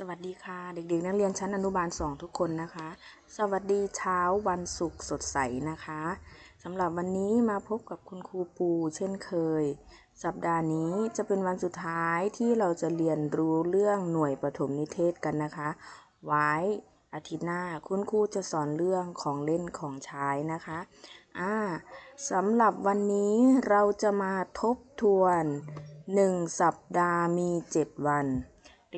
สวัสดีค่ะ เด็กๆ นักเรียนชั้นอนุบาล 2 ทุกคนนะคะ สวัสดีเช้าวันศุกร์สดใสนะคะสำหรับวันนี้มาพบกับคุณครูปูเช่นเคย สัปดาห์นี้จะเป็นวันสุดท้ายที่เราจะเรียนรู้เรื่องหน่วยปฐมนิเทศกันนะคะ ไว้อาทิตย์หน้าคุณครูจะสอนเรื่องของเล่นของใช้นะคะอ่าสำหรับวันนี้เราจะมาทบทวน 1 สัปดาห์มี 7 วัน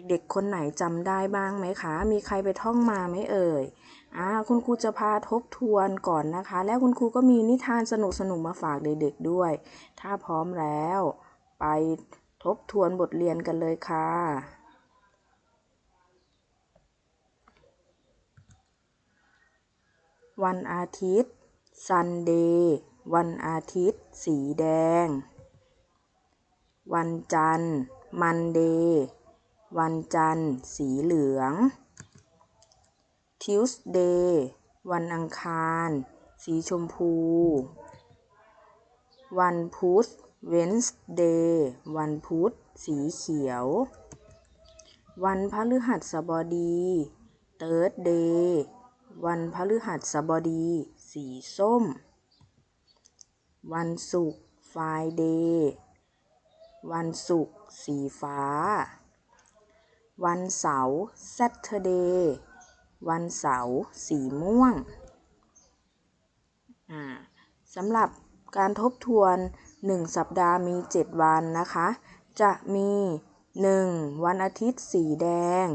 เด็กๆ คนไหนจำได้บ้างไหมคะ มีใครไปท่องมาไหมเอ่ยอ่าคุณครูจะพาทบทวนก่อนนะคะ แล้วคุณครูก็มีนิทานสนุกๆมาฝากเด็กๆด้วย ถ้าพร้อมแล้ว ไปทบทวนบทเรียนกันเลยค่ะ วันอาทิตย์ Sunday วันอาทิตย์ สีแดง วันจันทร์ Monday วันจันทร์ สีเหลือง Tuesday วันอังคาร สีชมพู วันพุธ Wednesday วันพุธ สีเขียว วันพฤหัสบดี Thursday วันพฤหัสบดี สีส้ม วันศุกร์ Friday วันศุกร์ สีฟ้า วันเสาร์ Saturday วันเสาร์สีม่วงอ่าสำหรับการทบทวน 1 สัปดาห์มี 7 วันนะคะ จะมี 1. วันอาทิตย์สีแดง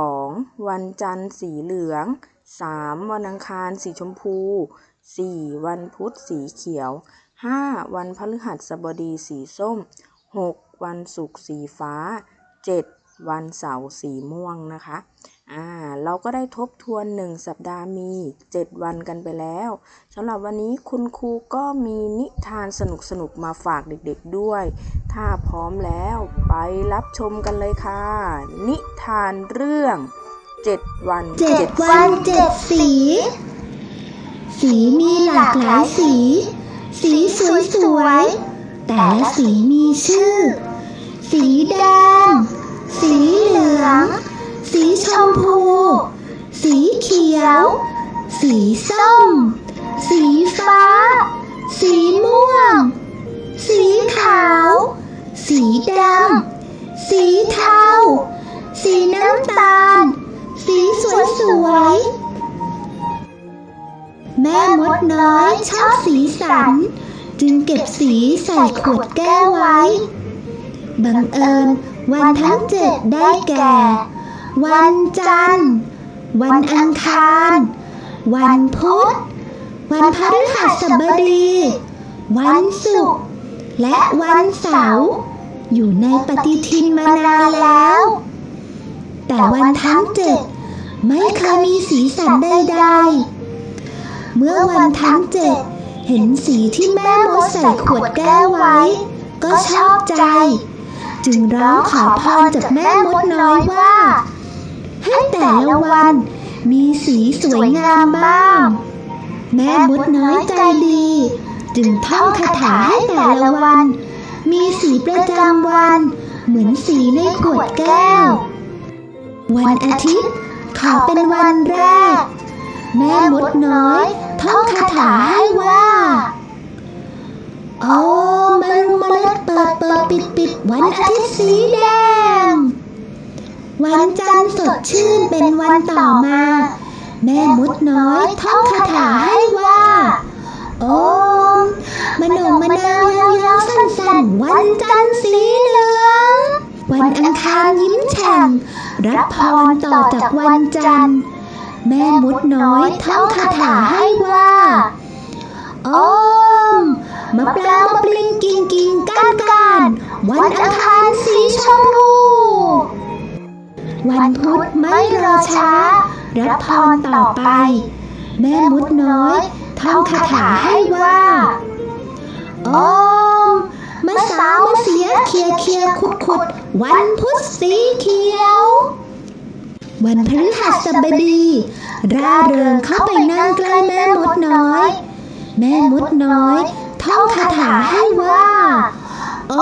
2. วันจันทร์สีเหลือง 3. วันอังคารสีชมพู 4. วันพุธสีเขียว 5. วันพฤหัสบดีสีส้ม 6. วันศุกร์สีฟ้า 7. วันเสาร์สีม่วงนะคะ อ่า เราก็ได้ทบทวน 1 สัปดาห์มี 7 วันกันไปแล้วสำหรับวันนี้คุณครูก็มีนิทานสนุกๆมาฝากเด็กๆด้วย ถ้าพร้อมแล้วไปรับชมกันเลยค่ะ นิทานเรื่อง 7 วันเจ็ดวันเจ็ดสี สีมีหลากหลายสี สีสวยสวยๆแต่ละสีมีชื่อ สีแดง สีเหลือง สีชมพู สีเขียว สีส้ม สีฟ้า สีม่วง สีขาว สีดำ สีเทา สีน้ำตาล สีสวยสวยๆแม่มดน้อยชอบสีสัน จึงเก็บสีใส่ขวดแก้วไว้ บังเอิญ วันทั้งเจ็ดได้แก่ วันจันทร์ วันอังคาร วันพุธ วันพฤหัสบดี วันศุกร์และวันเสาร์อยู่ในปฏิทินมานานแล้ว แต่วันทั้งเจ็ดไม่เคยมีสีสันใดๆ เมื่อวันทั้งเจ็ดเห็นสีที่แม่มดใส่ขวดแก้วไว้ ก็ชอบใจ จึงร้องขอพรจากแม่มดน้อยว่า ให้แต่ละวัน มีสีสวยงามบ้าง แม่มดน้อยใจดี จึงท่องคาถาให้แต่ละวัน มีสีประจำวัน เหมือนสีในขวดแก้ว วันอาทิตย์ขอเป็นวันแรก แม่มดน้อยท่องคาถาให้ว่า โอ้ มรุมเมล็ดเปิดเปิดปิดปิดวันอาทิตย์สีแดง วันจันทร์สดชื่นเป็นวันต่อมา แม่มดน้อยท่องคาถาให้ว่า โอ้มโนมนายยาวๆสั้นๆ วันจันทร์สีเหลือง วันอังคารยิ้มแฉ่งรับพรต่อจากวันจันทร์ แม่มดน้อยท่องคาถาให้ว่า โอม กิงกิงก้านกานวันอังคารสีชมพู วันพุธไม่รอช้า รับพรต่อไป แม่มดน้อยท่องคาถาให้ว่าโอมมะสาวมะเสียเคียเคียขุดขุดวันพุธสีเขียว วันพฤหัสบดี ร่าเริงเข้าไปนั่งใกล้แม่มดน้อย แม่มดน้อย ท่องคาถาให้ว่าโอ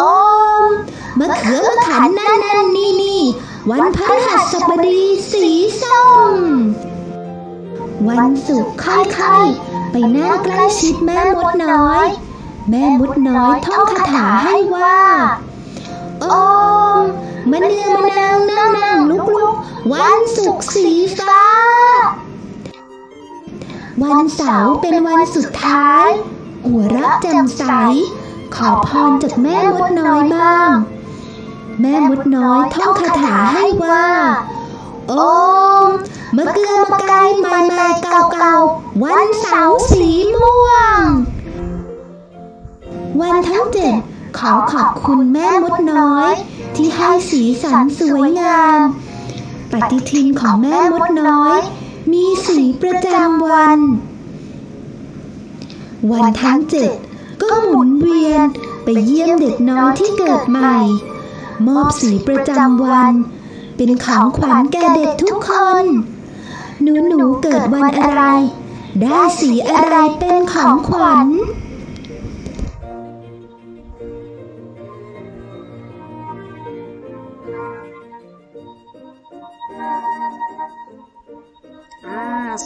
มมะเขือมะขันนั่นนั่นนี่นี่วันพฤหัสบดีสีส้ม วันศุกร์ค่อยๆไปนั่งใกล้ชิดแม่มดน้อย แม่มดน้อยท่องคาถาให้ว่าโอมมะเนือมะนางนั่งนั่งลุกลุกวันศุกร์สีฟ้า วันเสาร์เป็นวันสุดท้าย หัวเรักแจ่มใส ขอพรจากแม่มดน้อยบ้าง แม่มดน้อยท่องคาถาให้ว่า โอมมะเกือมะไกมามาเก่าเก่าวันเสาร์สีม่วง วันทั้งเจ็ดขอขอบคุณแม่มดน้อย ที่ให้สีสันสวยงาม ปฏิทินของแม่มดน้อย มีสีประจำวัน วันทั้งเจ็ดก็หมุนเวียนไปเยี่ยมเด็กน้อยที่เกิดใหม่ มอบสีประจำวัน เป็นของขวัญแก่เด็กทุกคน หนูหนูๆเกิดวันอะไร ได้สีอะไรเป็นของขวัญ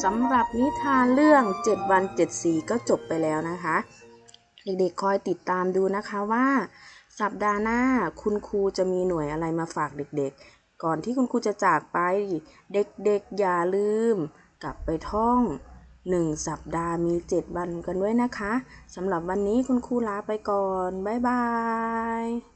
สำหรับนิทานเรื่อง 7 วัน 7 สีก็จบไปแล้วนะคะ เด็กๆคอยติดตามดูนะคะว่า สัปดาห์หน้าคุณครูจะมีหน่วยอะไรมาฝากเด็กๆ ก่อนที่คุณครูจะจากไป เด็กๆอย่าลืม กลับไปท่อง 1 สัปดาห์มี 7 วันกันด้วยนะคะสำหรับวันนี้คุณครูลาไปก่อน บ๊ายบาย